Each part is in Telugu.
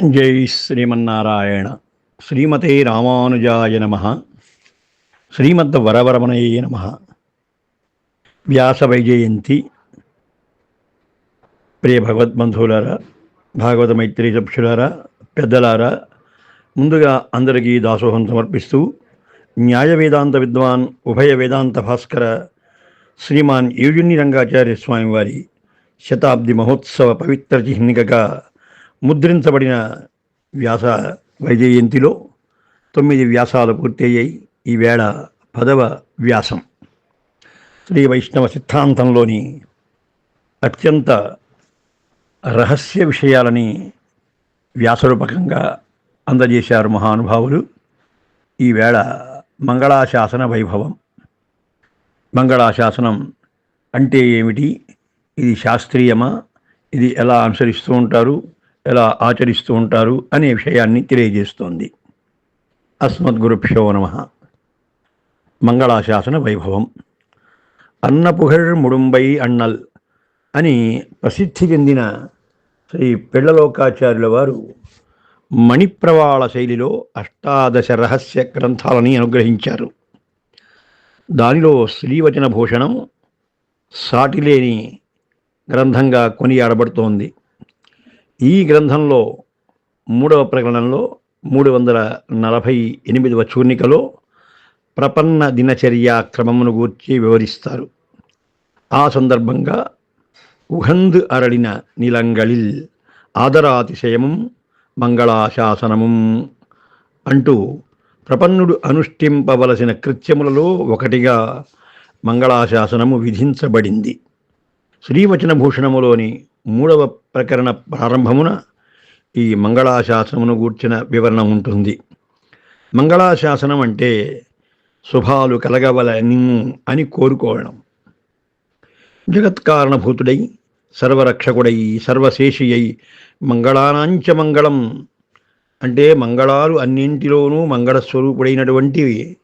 జై శ్రీమన్నారాయణ. శ్రీమతే రామానుజాయ నమ. శ్రీమద్ వరవరమణయ నమ. వ్యాస వైజయంతి. ప్రియ భగవద్బంధువులారా భాగవత మైత్రి సభ్యులారా పెద్దలారా ముందుగా అందరికీ దాసోహం సమర్పిస్తూ న్యాయ వేదాంత విద్వాన్ ఉభయ వేదాంత భాస్కర శ్రీమాన్ ఏజుని రంగాచార్య స్వామివారి శతాబ్ది మహోత్సవ పవిత్ర చిహ్నికగా ముద్రించబడిన వ్యాస వైజయంతిలో తొమ్మిది వ్యాసాలు పూర్తయ్యాయి. ఈవేళ పదవ వ్యాసం. శ్రీ వైష్ణవ సిద్ధాంతంలోని అత్యంత రహస్య విషయాలని వ్యాసరూపకంగా అందజేశారు మహానుభావులు. ఈవేళ మంగళాశాసన వైభవం. మంగళాశాసనం అంటే ఏమిటి? ఇది శాస్త్రీయమా? ఇది ఎలా అనుసరిస్తూ ఉంటారు? ఎలా ఆచరిస్తూ ఉంటారు అనే విషయాన్ని తెలియజేస్తోంది. అస్మద్గురుభ్యో నమ. మంగళాశాసన వైభవం. అన్నపుహర్ ముడుంబై అన్నల్ అని ప్రసిద్ధి చెందిన శ్రీ పిళ్ళలోకాచార్యుల వారు మణిప్రవాళ శైలిలో అష్టాదశ రహస్య గ్రంథాలని అనుగ్రహించారు. దానిలో శ్రీవచన భూషణం సాటిలేని గ్రంథంగా కొనియాడబడుతోంది. ఈ గ్రంథంలో మూడవ ప్రకటనలో మూడు వందల నలభై ఎనిమిదవ చూర్ణికలో ప్రపన్న దినచర్య క్రమమును గూర్చి వివరిస్తారు. ఆ సందర్భంగా ఉహంద్ అరడిన నిలంగళిల్ ఆదరాతిశయము మంగళాశాసనము అంటూ ప్రపన్నుడు అనుష్ఠింపవలసిన కృత్యములలో ఒకటిగా మంగళాశాసనము విధించబడింది. శ్రీవచనభూషణములోని మూడవ ప్రకరణ ప్రారంభమున ఈ మంగళాశాసనమును గూర్చిన వివరణ ఉంటుంది. మంగళాశాసనం అంటే శుభాలు కలగవలని అని కోరుకోవడం. జగత్కారణభూతుడై సర్వరక్షకుడై సర్వశేషియై మంగళానాంచ మంగళం అంటే మంగళాలు అన్నింటిలోనూ మంగళస్వరూపుడైనటువంటి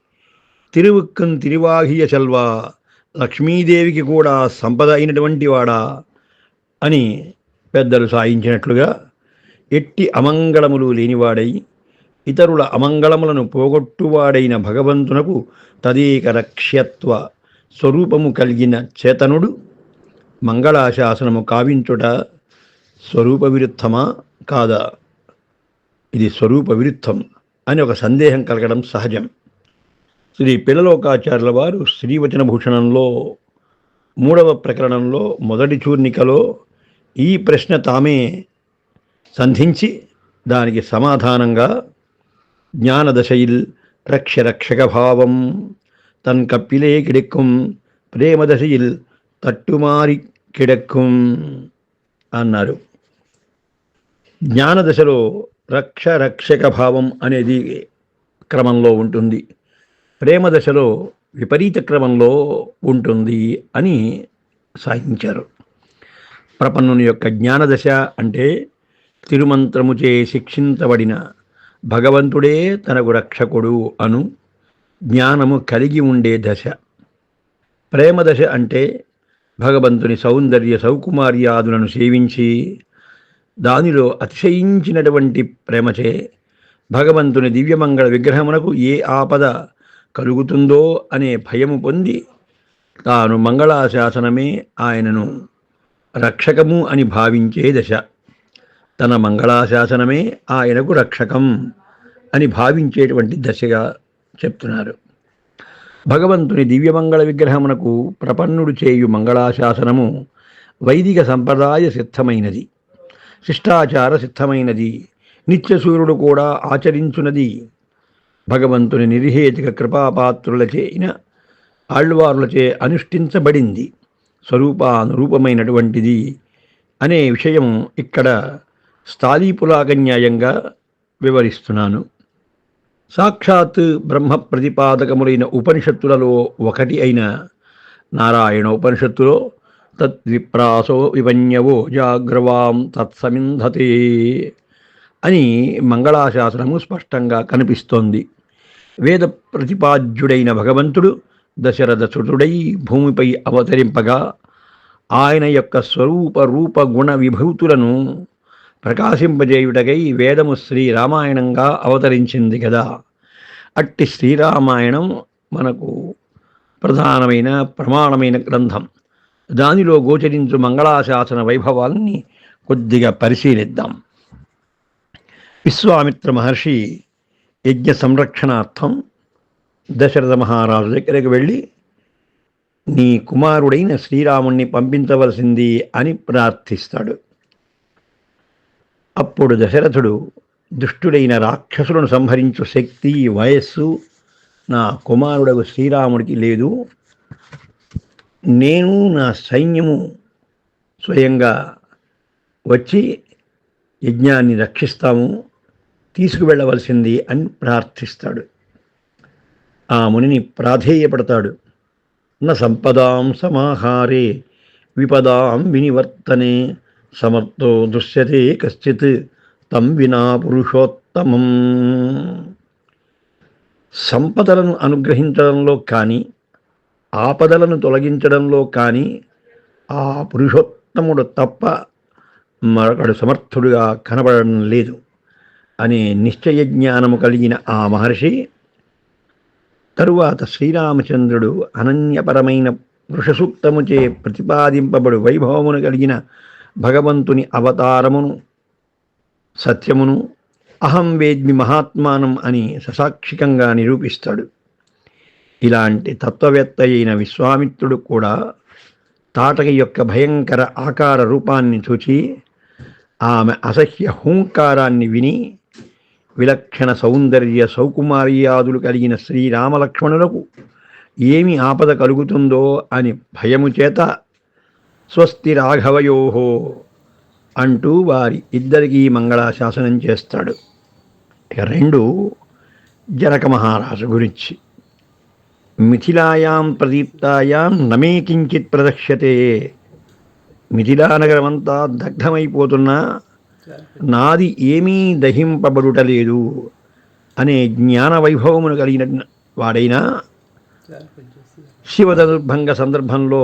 తిరువుక్కన్ తిరువాహియ చల్వ లక్ష్మీదేవికి కూడా సంపద అయినటువంటి వాడా? అని పెద్దలు సాయించినట్లుగా ఎట్టి అమంగళములు లేనివాడై ఇతరుల అమంగళములను పోగొట్టువాడైన భగవంతునకు తదేక రక్ష్యత్వ స్వరూపము కలిగిన చేతనుడు మంగళాశాసనము కావించుట స్వరూప విరుద్ధమా కాదా? ఇది స్వరూప విరుద్ధం అని ఒక సందేహం కలగడం సహజం. శ్రీ పిల్లలోకాచార్యుల వారు శ్రీవచన భూషణంలో మూడవ ప్రకరణంలో మొదటి చూర్ణికలో ఈ ప్రశ్న తామే సంధించి దానికి సమాధానంగా జ్ఞానదశయిల్ రక్ష భావం తన్ కప్పిలే కిడెక్కుం ప్రేమదశయిల్ తట్టుమారి కిడక్కుం అన్నారు. జ్ఞానదశలో రక్ష రక్షక భావం అనేది క్రమంలో ఉంటుంది. ప్రేమ దశలో విపరీత క్రమంలో ఉంటుంది అని సాధించారు ప్రపన్నుని యొక్క జ్ఞానదశ అంటే తిరుమంత్రముచే శిక్షించబడిన భగవంతుడే తనకు రక్షకుడు అను జ్ఞానము కలిగి ఉండే దశ. ప్రేమదశ అంటే భగవంతుని సౌందర్య సౌకుమార్యాదులను సేవించి దానిలో అతిశయించినటువంటి ప్రేమచే భగవంతుని దివ్యమంగళ విగ్రహమునకు ఏ ఆపద కలుగుతుందో అనే భయము పొంది తాను మంగళాశాసనమే ఆయనను రక్షకము అని భావించే దశ. తన మంగళాశాసనమే ఆయనకు రక్షకం అని భావించేటువంటి దశగా చెప్తున్నారు. భగవంతుని దివ్యమంగళ విగ్రహమునకు ప్రపన్నుడు చేయు మంగళాశాసనము వైదిక సంప్రదాయ సిద్ధమైనది. శిష్టాచార సిద్ధమైనది. నిత్యసూర్యుడు కూడా ఆచరించున్నది భగవంతుని నిర్హేతుక కృపాపాత్రులచేన ఆళ్వారులచే అనుష్ఠించబడింది. స్వరూపానురూపమైనటువంటిది అనే విషయం ఇక్కడ స్థాళీపులాగన్యాయంగా వివరిస్తున్నాను. సాక్షాత్ బ్రహ్మ ప్రతిపాదకములైన ఉపనిషత్తులలో ఒకటి అయిన నారాయణ ఉపనిషత్తులో తద్విప్రాసో విపన్యవో జాగ్రవాం తత్సమింధతే అని మంగళాశాసనము స్పష్టంగా కనిపిస్తోంది. వేద ప్రతిపాద్యుడైన భగవంతుడు దశరథసుతుడై భూమిపై అవతరింపగా ఆయన యొక్క స్వరూప రూప గుణ విభూతులను ప్రకాశింపజేయుటకై వేదము శ్రీ రామాయణంగా అవతరించింది కదా. అట్టి శ్రీరామాయణం మనకు ప్రధానమైన ప్రమాణమైన గ్రంథం. దానిలో గోచరించు మంగళాశాసన వైభవాల్ని కొద్దిగా పరిశీలిద్దాం. విశ్వామిత్ర మహర్షి యజ్ఞ సంరక్షణార్థం దశరథ మహారాజు దగ్గరికి వెళ్ళి నీ కుమారుడైన శ్రీరాముణ్ణి పంపించవలసింది అని ప్రార్థిస్తాడు. అప్పుడు దశరథుడు దుష్టుడైన రాక్షసులను సంహరించు శక్తి వయస్సు నా కుమారుడకు శ్రీరాముడికి లేదు. నేను నా సైన్యము స్వయంగా వచ్చి యజ్ఞాన్ని రక్షిస్తాము తీసుకువెళ్ళవలసింది అని ప్రార్థిస్తాడు. ఆ మునిని ప్రాధేయపడతాడు. న సంపదాం సమాహారే విపదాం వినివర్తనే సమర్థో దృశ్యతే కశ్చిత్ తం వినా పురుషోత్తమం. సంపదలను అనుగ్రహించడంలో కానీ ఆపదలను తొలగించడంలో కానీ ఆ పురుషోత్తముడు తప్ప మరొకడు సమర్థుడుగా కనబడడం లేదు. అనే నిశ్చయ జ్ఞానము కలిగిన ఆ మహర్షి తరువాత శ్రీరామచంద్రుడు అనన్యపరమైన వృషసూక్తముచే ప్రతిపాదింపబడు వైభవమును కలిగిన భగవంతుని అవతారమును సత్యమును అహం వేద్మి మహాత్మానం అని ససాక్షికంగా నిరూపిస్తాడు. ఇలాంటి తత్వవేత్త అయిన విశ్వామిత్రుడు కూడా తాటక యొక్క భయంకర ఆకార రూపాన్ని చూచి ఆమె అసహ్య హూంకారాన్ని విని విలక్షణ సౌందర్య సౌకుమార్యాదులు కలిగిన శ్రీరామలక్ష్మణులకు ఏమి ఆపద కలుగుతుందో అని భయము చేత స్వస్తి రాఘవయోహో అంటూ వారి ఇద్దరికీ మంగళాశాసనం చేస్తాడు. ఇక రెండు జనక మహారాజు గురించి. మిథిలాయాం ప్రదీప్తాయాం నమే కించిత్ ప్రదక్ష్యతే. మిథిలానగరమంతా దగ్ధమైపోతున్నా నాది ఏమీ దహింపబడుటలేదు అనే జ్ఞాన వైభవమును కలిగిన వాడైనా శివదర్భంగ సందర్భంలో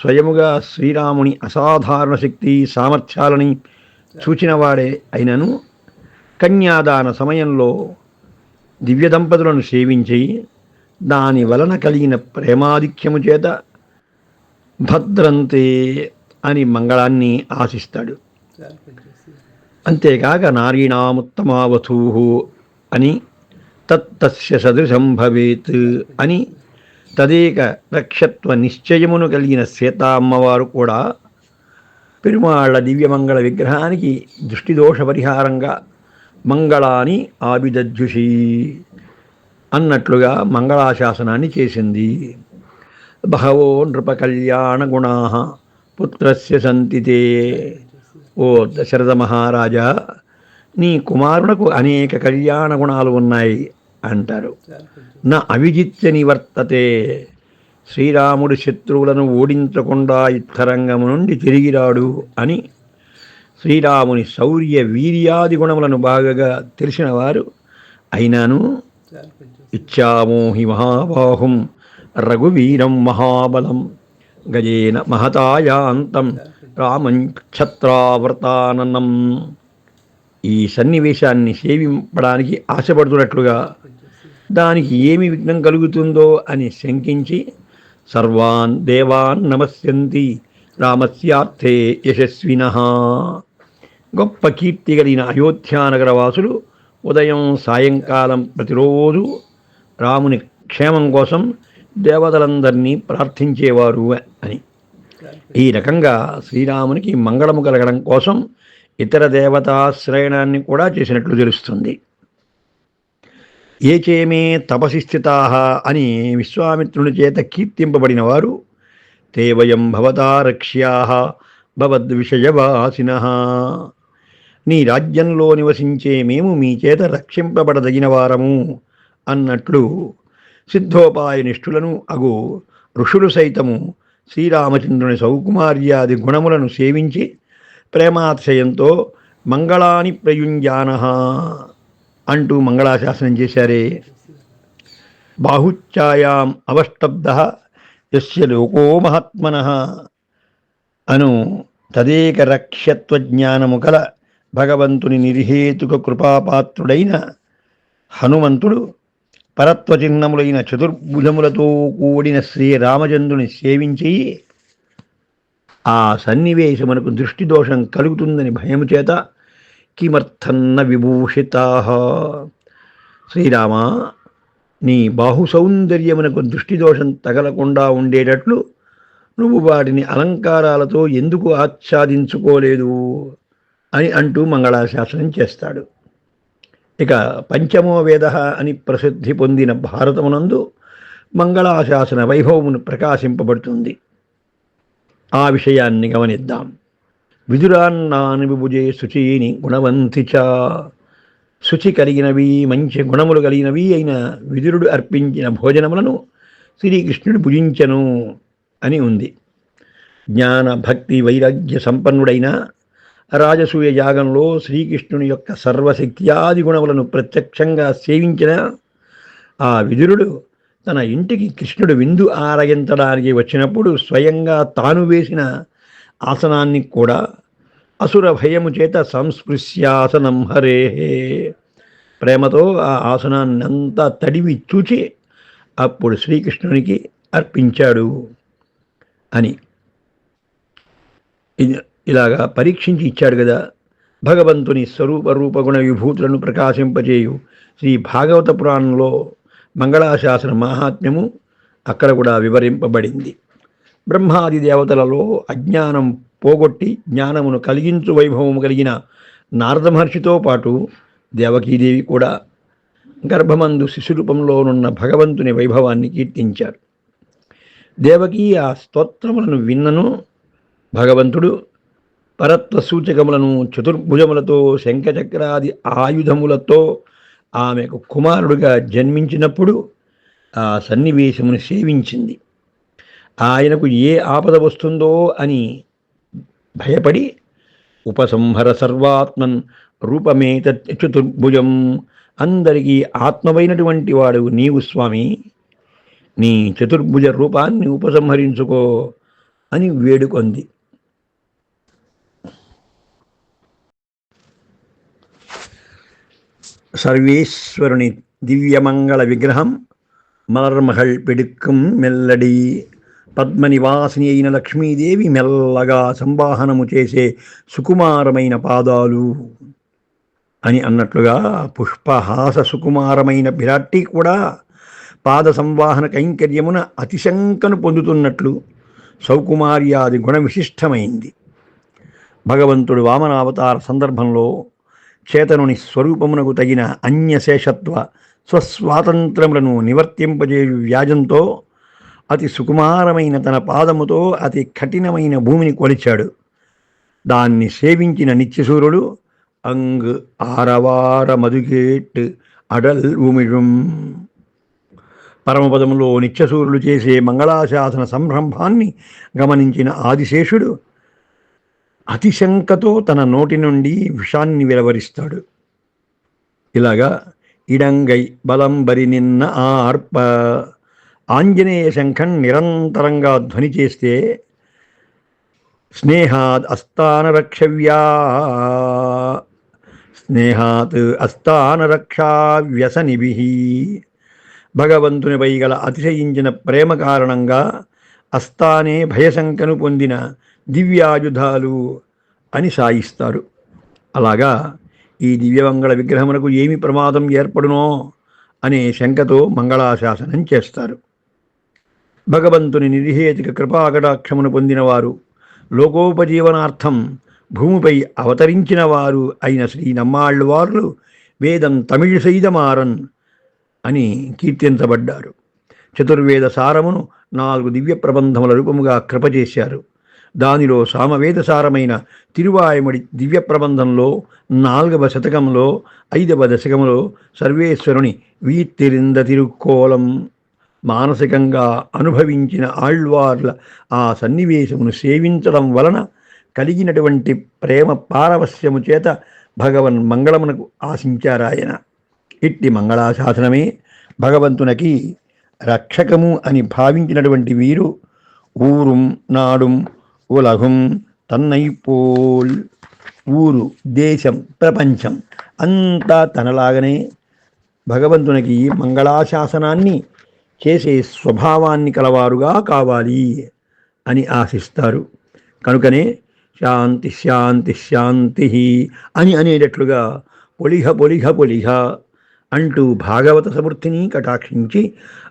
స్వయముగా శ్రీరాముని అసాధారణ శక్తి సామర్థ్యాలని చూచినవాడే అయినను కన్యాదాన సమయంలో దివ్య దంపతులను సేవించి దాని వలన కలిగిన ప్రేమాధిక్యము చేత భద్రంతే అని మంగళాన్ని ఆశిస్తాడు. అంతేకాక నారీణాముత్తమావధూ అని తత్తస్య సదృశం భవేత్ అని తదేక రక్షత్వ నిశ్చయమును కలిగిన సీతామ్మవారు కూడా పెరుమాళ్ళ దివ్యమంగళ విగ్రహానికి దృష్టిదోష పరిహారంగా మంగళాని ఆవిదజ్జుషి అన్నట్లుగా మంగళాశాసనాన్ని చేసింది. బహవో నృపకళ్యాణ గుణా పుత్రస్య సంతితే. ఓ దశరథ మహారాజా నీ కుమారునకు అనేక కళ్యాణ గుణాలు ఉన్నాయి అంటారు. నా అవిజిత్య నివర్తతే శ్రీరాముడు శత్రువులను ఓడించకుండా యుద్ధరంగము నుండి తిరిగిరాడు అని శ్రీరాముని శౌర్య వీర్యాది గుణములను బాగా తెలిసిన వారు అయినాను. ఇచ్చామోహి మహాబాహుం రఘువీరం మహాబలం గజేన మహతాయాంతం. రామం క్షత్రావృతాననం ఈ సన్నివేశాన్ని సేవింపడానికి ఆశపడుతున్నట్లుగా దానికి ఏమి విఘ్నం కలుగుతుందో అని శంకించి సర్వాన్ దేవాన్ నమస్యంతి రామస్యార్థే యశస్విన. గొప్ప కీర్తి కలిగిన అయోధ్యానగర వాసులు ఉదయం సాయంకాలం ప్రతిరోజు రాముని క్షేమం కోసం దేవతలందరినీ ప్రార్థించేవారు అని. ఈ రకంగా శ్రీరామునికి మంగళము కలగడం కోసం ఇతర దేవతాశ్రయణాన్ని కూడా చేసినట్లు తెలుస్తుంది. ఏ చేమే తపసి స్థితా అని విశ్వామిత్రుని చేత కీర్తింపబడిన వారు తే వయం భవతా రక్ష్యా భవద్విషయవాసిన. నీ రాజ్యంలో నివసించే మేము మీ చేత రక్షింపబడదగిన వారము అన్నట్లు సిద్ధోపాయ నిష్ఠులను అగు ఋషులు సైతము శ్రీరామచంద్రుని సౌకుమార్యాది గుణములను సేవించి ప్రేమాతిశయంతో మంగళాని ప్రయుంజాన అంటూ మంగళాశాసనం చేశారే. బాహుచ్ఛాయాం అవష్టబ్ద ఎస్య లోకో మహాత్మన అను తదేక రక్ష్యత్వ జ్ఞానము కల భగవంతుని నిర్హేతుక కృపాపాత్రుడైన హనుమంతుడు పరత్వచిహ్నములైన చతుర్భుజములతో కూడిన శ్రీరామచంద్రుని సేవించి ఆ సన్నివేశమునకు దృష్టి దోషం కలుగుతుందని భయము చేత కిమర్థన్న విభూషితా. శ్రీరామ నీ బాహు సౌందర్యమునకు దృష్టి దోషం తగలకుండా ఉండేటట్లు నువ్వు వాటిని అలంకారాలతో ఎందుకు ఆచ్ఛాదించుకోలేదు అని అంటూ మంగళాశాసనం చేస్తాడు. ఇక పంచమో వేద అని ప్రసిద్ధి పొందిన భారతమునందు మంగళాశాసన వైభవమును ప్రకాశింపబడుతుంది. ఆ విషయాన్ని గమనిద్దాం. విదురాన్నాని విభుజే శుచీని గుణవంతి చ. శుచి కలిగినవి మంచి గుణములు కలిగినవి అయిన విదురుడు అర్పించిన భోజనములను శ్రీకృష్ణుడు భుజించను అని ఉంది. జ్ఞాన భక్తి వైరాగ్య సంపన్నుడైన రాజసూయ యాగంలో శ్రీకృష్ణుని యొక్క సర్వశక్త్యాది గుణములను ప్రత్యక్షంగా సేవించిన ఆ విదురుడు తన ఇంటికి కృష్ణుడు విందు ఆరగించడానికి వచ్చినప్పుడు స్వయంగా తాను వేసిన ఆసనాన్ని కూడా అసుర భయము చేత సంస్పృశ్యాసనం. హరేహే ప్రేమతో ఆ ఆసనాన్ని అంతా తడివి చూచి అప్పుడు శ్రీకృష్ణునికి అర్పించాడు అని. ఇది ఇలాగా పరీక్షించి ఇచ్చాడు కదా. భగవంతుని స్వరూప రూపగుణ విభూతులను ప్రకాశింపజేయు. శ్రీ భాగవత పురాణంలో మంగళాశాసన మహాత్మ్యము అక్కడ కూడా వివరింపబడింది. బ్రహ్మాది దేవతలలో అజ్ఞానం పోగొట్టి జ్ఞానమును కలిగించు వైభవము కలిగిన నారద మహర్షితో పాటు దేవకీదేవి కూడా గర్భమందు శిశురూపంలోనున్న భగవంతుని వైభవాన్ని కీర్తించారు. దేవకీ ఆ స్తోత్రములను విన్నను భగవంతుడు పరత్వ సూచకములను చతుర్భుజములతో శంఖచక్రాది ఆయుధములతో ఆమెకు కుమారుడుగా జన్మించినప్పుడు ఆ సన్నివేశమును సేవించింది. ఆయనకు ఏ ఆపద వస్తుందో అని భయపడి ఉపసంహర సర్వాత్మన్ రూపమేత చతుర్భుజం అందరికీ ఆత్మవైనటువంటి వాడు నీవు స్వామి. నీ చతుర్భుజ రూపాన్ని ఉపసంహరించుకో అని వేడుకొంది. సర్వేశ్వరుని దివ్యమంగళ విగ్రహం మలర్మహల్ పిడుక్కం మెల్లడి పద్మనివాసిని అయిన లక్ష్మీదేవి మెల్లగా సంవాహనము చేసే సుకుమారమైన పాదాలు అని అన్నట్లుగా పుష్పహాస సుకుమారమైన విరాట్టి కూడా పాద సంవాహన కైంకర్యమున అతిశంకను పొందుతున్నట్లు సౌకుమార్యాది గుణ విశిష్టమైంది భగవంతుడు వామనావతార సందర్భంలో చేతనుని స్వరూపమునకు తగిన అన్యశేషత్వ స్వస్వాతంత్రములను నివర్తింపజేయు వ్యాజంతో అతి సుకుమారమైన తన పాదముతో అతి కఠినమైన భూమిని కొలిచాడు. దాన్ని సేవించిన నిత్యసూరుడు అంగ్ ఆరవార మధుగేట్ అడల్ ఉమిழுం పరమపదములో నిత్యసూరులు చేసే మంగళాశాసన సంరంభాన్ని గమనించిన ఆదిశేషుడు అతిశంకతో తన నోటి నుండి విషాన్ని వెలవరిస్తాడు. ఇలాగా ఇడంగై బలంబరి నిన్న ఆర్ప ఆంజనేయ శంఖం నిరంతరంగా ధ్వని చేస్తే స్నేహాద్ అస్థానరక్షవ్యా స్నేహాత్ అస్థానరక్షావ్యసనిభి. భగవంతునిపై గల అతిశయించిన ప్రేమ కారణంగా అస్థానే భయశంకను పొందిన దివ్యాయుధాలు అని సాయిస్తారు. అలాగా ఈ దివ్యమంగళ విగ్రహమునకు ఏమి ప్రమాదం ఏర్పడునో అనే శంకతో మంగళాశాసనం చేస్తారు. భగవంతుని నిర్హేతిక కృపాకటాక్షమును పొందినవారు లోకోపజీవనార్థం భూమిపై అవతరించిన వారు అయిన శ్రీ నమ్మాళ్ళవార్లు వేదం తమిళ సైదమారన్ అని కీర్తించబడ్డారు. చతుర్వేద సారమును నాలుగు దివ్య ప్రబంధముల రూపముగా కృపచేశారు. దానిలో సామవేదసారమైన తిరువాయముడి తిరువాయమడి దివ్య ప్రబంధంలో నాలుగవ శతకంలో ఐదవ దశకంలో సర్వేశ్వరుని వీత్తిరింద తిరుక్కోలం. మానసికంగా అనుభవించిన ఆళ్వార్ల ఆ సన్నివేశమును సేవించడం వలన కలిగినటువంటి ప్రేమ పారవస్యము చేత భగవన్ మంగళమునకు ఆశించారాయన ఇట్టి మంగళాశాసనమే భగవంతునకి రక్షకము అని భావించినటువంటి వీరు ఊరుం నాడుం ఉలగుం తన్నైపోల్ ఊరు దేశం ప్రపంచం అంతా తనలాగనే భగవంతునికి మంగళాశాసనాన్ని చేసే స్వభావాన్ని కలవారుగా కావాలి అని ఆశిస్తారు కనుకనే శాంతి శాంతి శాంతి అని అనేటట్లుగా పొలిహ పొలిహ పొలిహ అంటూ భాగవత సమృద్ధిని కటాక్షించి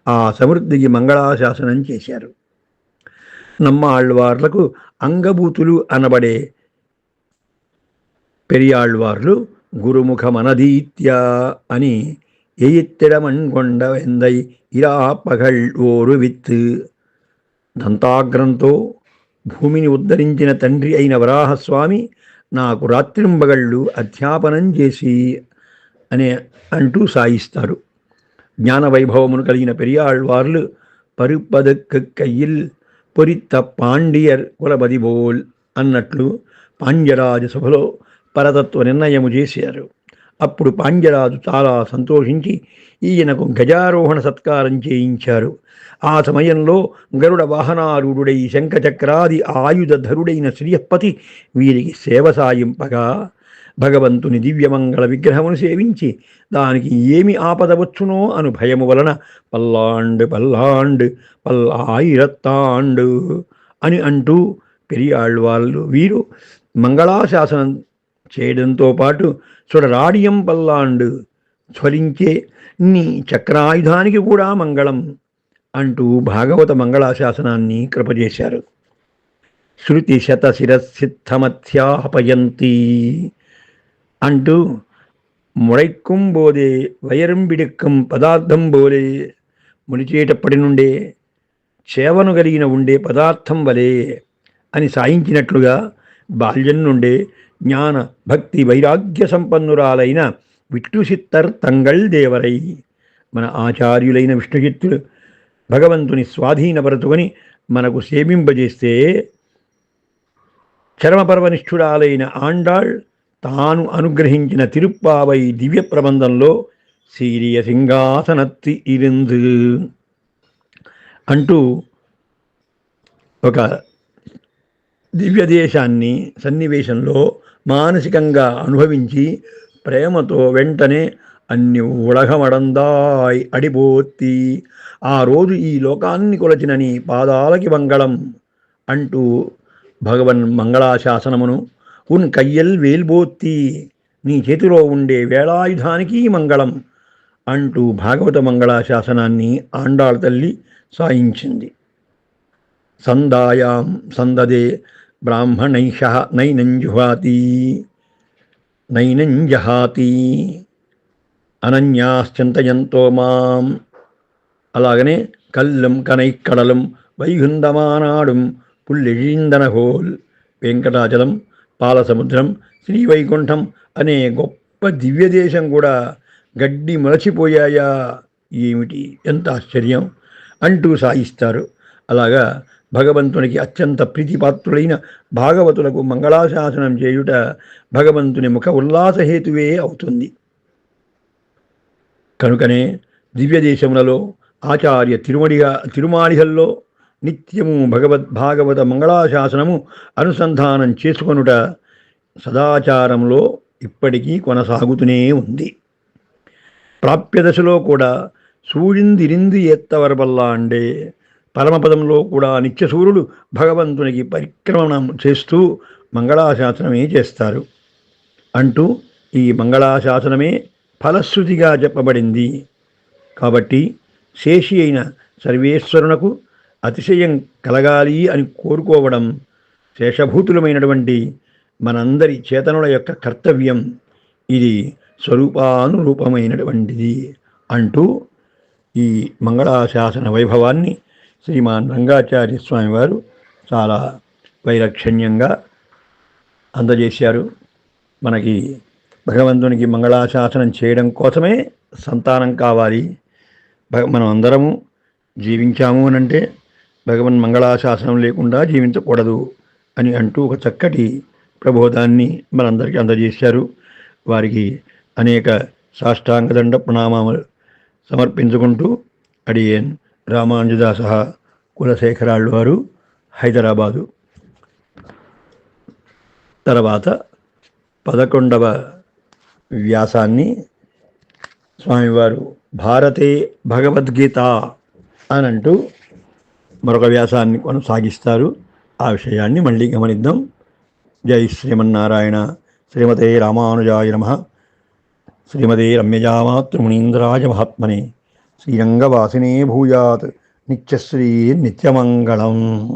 ఆ సమృద్ధికి మంగళాశాసనం చేశారు నమ్మాళ్ళవార్లకు అంగభూతులు అనబడే పెరియాళ్వార్లు గురుముఖమనదీత్య అని ఎయిత్తిడమణ్గొండ వెందై ఇరా పగళ్ ఓరు విత్ దంతాగ్రంతో భూమిని ఉద్ధరించిన తండ్రి అయిన వరాహస్వామి నాకు రాత్రింబగళ్ళు అధ్యాపనం చేసి అనే అంటూ సాయిస్తారు. జ్ఞాన వైభవమును కలిగిన పెరియాళ్వార్లు పరుపదక్కు కయ్యిల్ పొరిత్త పాండియర్ కులబదిబోల్ అన్నట్లు పాండ్యరాజు సభలో పరతత్వ నిర్ణయము చేశారు అప్పుడు పాండ్యరాజు చాలా సంతోషించి ఈయనకు గజారోహణ సత్కారం చేయించారు ఆ సమయంలో గరుడ వాహనారూఢుడై శంఖచక్రాది ఆయుధధరుడైన శ్రీయపతి వీరికి సేవ సాయింపగా భగవంతుని దివ్యమంగళ విగ్రహమును సేవించి దానికి ఏమి ఆపద వచ్చునో అను భయము వలన పల్లాండు పల్లాండు పల్లాయిరత్తాండు అని అంటూ పెరియాళ్ళు వాళ్ళు వీరు మంగళాశాసనం చేయడంతో పాటు సుడరాడియం పల్లాండు స్వరించే నీ చక్రాయుధానికి కూడా మంగళం అంటూ భాగవత మంగళాశాసనాన్ని కృపజేశారు. శృతి శత శిరసిద్ధమధ్యాపయంతి అంటూ ముడైక్కుం బోదే వయరంబిడిక్కం పదార్థం బోలే మునిచేటప్పటి నుండే చేవను కలిగిన ఉండే పదార్థం వలే అని సాయించినట్లుగా బాల్యం నుండే జ్ఞాన భక్తి వైరాగ్య సంపన్నురాలైన విష్ణుచిత్తర్ తంగళ్ దేవరై. మన ఆచార్యులైన విష్ణుచిత్తులు భగవంతుని స్వాధీనపరచుకొని మనకు సేవింపజేస్తే చరమపర్వనిష్ఠురాలైన ఆండాళ్ తాను అనుగ్రహించిన తిరుప్పావై దివ్య ప్రబంధంలో సీరియ సింహాసనత్తి ఇరిందు. అంటూ ఒక దివ్య దేశాన్ని సన్నివేశంలో మానసికంగా అనుభవించి ప్రేమతో వెంటనే అన్ని ఉలగమడందాయ్ అడిపోత్తి. ఆ రోజు ఈ లోకాన్ని కొలచినని పాదాలకి మంగళం అంటూ భగవన్ మంగళాశాసనమును ఉన్ కయ్యల్ వేల్బోత్తి నీ చేతిలో ఉండే వేళాయుధానికి మంగళం అంటూ భాగవత మంగళాశాసనాన్ని ఆండాళ్ తల్లి సాయించింది సందాయాం సందదే బ్రాహ్మణైష నైనంజుహాతి నైనంజహాతి అనన్యాశ్చింతయంతో మాం అలాగనే కల్లం కనైక్కడలం వైగుందమానాడుం పుల్లెழிందనహోల్ వెంకటాచలం పాలసముద్రం శ్రీవైకుంఠం అనే గొప్ప దివ్యదేశం కూడా గడ్డి మొలచిపోయాయా ఏమిటి? ఎంత ఆశ్చర్యం! అంటూ సాయిస్తారు అలాగా భగవంతునికి అత్యంత ప్రీతిపాత్రులైన భాగవతులకు మంగళాశాసనం చేయుట భగవంతుని ముఖ ఉల్లాసహేతువే అవుతుంది. కనుకనే దివ్యదేశములలో ఆచార్య తిరుమడిగా తిరుమాళిహల్లో నిత్యము భగవద్ భాగవత మంగళాశాసనము అనుసంధానం చేసుకొనుట సదాచారంలో ఇప్పటికీ కొనసాగుతూనే ఉంది. ప్రాప్యదశలో కూడా సూడిందిరింది ఎత్తవరబల్లాండే పరమపదంలో కూడా నిత్యసూర్యుడు భగవంతునికి పరిక్రమణం చేస్తూ మంగళాశాసనమే చేస్తారు. అంటూ ఈ మంగళాశాసనమే ఫలశ్రుతిగా చెప్పబడింది. కాబట్టి శేషి అయిన సర్వేశ్వరునకు అతిశయం కలగాలి అని కోరుకోవడం శేషభూతులమైనటువంటి మనందరి చేతనుల యొక్క కర్తవ్యం. ఇది స్వరూపానురూపమైనటువంటిది అంటూ ఈ మంగళాశాసన వైభవాన్ని శ్రీమాన్ రంగాచార్య స్వామివారు చాలా వైలక్షణ్యంగా అందజేశారు. మనకి భగవంతునికి మంగళాశాసనం చేయడం కోసమే సంతానం కావాలి. భగ మనం అందరము జీవించాము అని అంటే భగవన్ మంగళాశాసనం లేకుండా జీవించకూడదు అని అంటూ ఒక చక్కటి ప్రబోధాన్ని మనందరికీ అందజేశారు. వారికి అనేక సాష్టాంగదండ ప్రణామాలు సమర్పించుకుంటూ అడియేన్ రామానుజదాస కులశేఖరాళ్ళు వారు హైదరాబాదు. తర్వాత పదకొండవ వ్యాసాన్ని స్వామివారు భారతే భగవద్గీత అని అంటూ మరొక వ్యాసాన్ని కొనసాగిస్తారు. ఆ విషయాన్ని మళ్ళీ గమనిద్దాం. జై శ్రీమన్నారాయణ. శ్రీమతే రామానుజాయ నమ. శ్రీమతే రమ్యజామాతృమునీంద్రాయ మహాత్మనే. శ్రీరంగవాసినే భూయాత్. నిత్యశ్రీ నిత్యమంగళం.